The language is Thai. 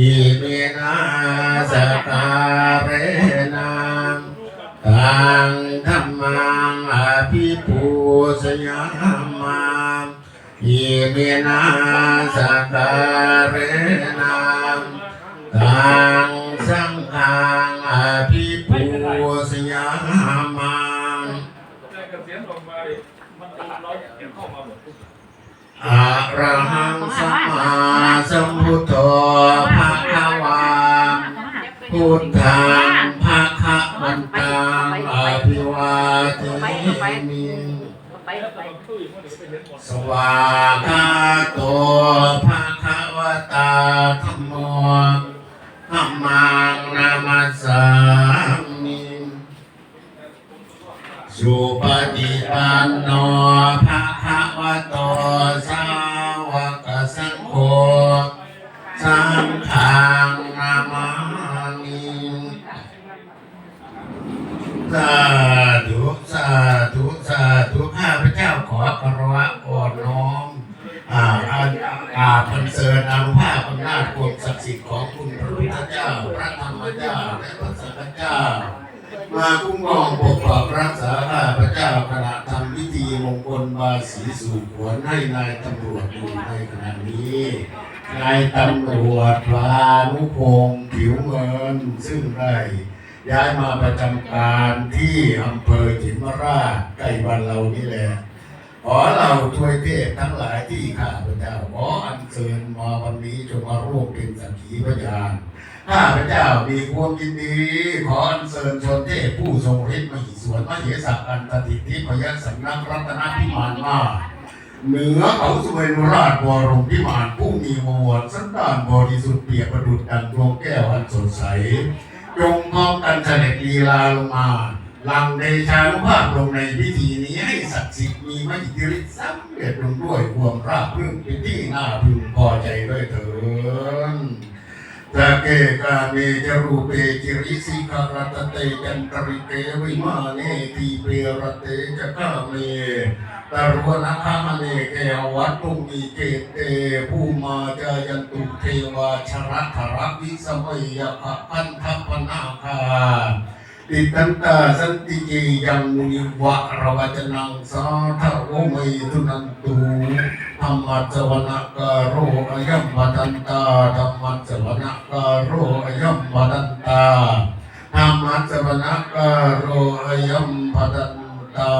ยิเมนะสกาเรนังตังธรรมังอภิปูสยามายิเมนะสกาเรนังตังสังฆังอภิปูสยามาได้เกษียณออกมาดิมันตามร้อะระหังสัมมาสัมพุทโธ ทธังภะคะวันตังอภิวาทมิมันเดี๋ยวไปเห็นหมดสวากาโตภะคะวตาธัมโมธัมมังนามัสสามิสุปฏิปันโนภะคะวโตสาาธุสาธุสาธุข้าพเจ้าขอคารวะอ่อนน้อมอาอาอาพันเสริญอานุภาพอำนาจความศักดิ์สิทธิ์ของคุณพระพุทธเจ้า พระธรรมเจ้าและพระสังฆเจ้า มาคุ้มครองปกปักรักษาข้าพระเจ้าขณะทำพิธีมงคลบาสีสู่ขวนให้นายตำรวจอยู่ในขณะนี้นายตำรวจพานุพงศ์ผิวเงินซึ่งได้ ย้ายมาประจำการที่อำเภอจิมราชใกล้บ้านเรานี่แหละขอเราช่วยเทพทั้งหลายที่ข้าพเจ้าขออัญเชิญมาวันนี้จงมาร่วมเป็นสักขีพยานข้าพเจ้ามีความยินดี ขออัญเชิญชนเทพผู้ทรงฤทธิ์มหิสวนมเหสักอันตติทิพยสำนักรัตนพิมานมาเหนือเขาสุเมรุราชบรมพิมานผู้มีมวลสันดานบริสุทธิ์เปียบประดุจดังดวงแก้วอันสดใส จงพร้อมกันเสด็จลีลาลงมาลังในชานุภาพลงในพิธีนี้ให้ศักดิ์สิทธิ์มีมหิทธิฤทธิ์สำเร็จลงด้วยความราบรื่นเป็นที่น่าพึงพอใจด้วยเถิดตะเกกาเมจรูเปจิริสิกรตเตจันตริเกวิมาเนทีเปรเตจะกาเม ตรวนาคามเนเกวัตุมีเกเตผู้มาจายันตุเทวาชรัตถรักวิสมัยยะภพันทัพพนาคาติตันตาสันติเจยังมุนิวะระวจนังสาทะโวเมตุนันตุธรรมัสวนาการโรอยัมปตันตาธรรมัสวนาการโรอยัมปตันตาธรรมัสวนาการโรอยัมปตันตา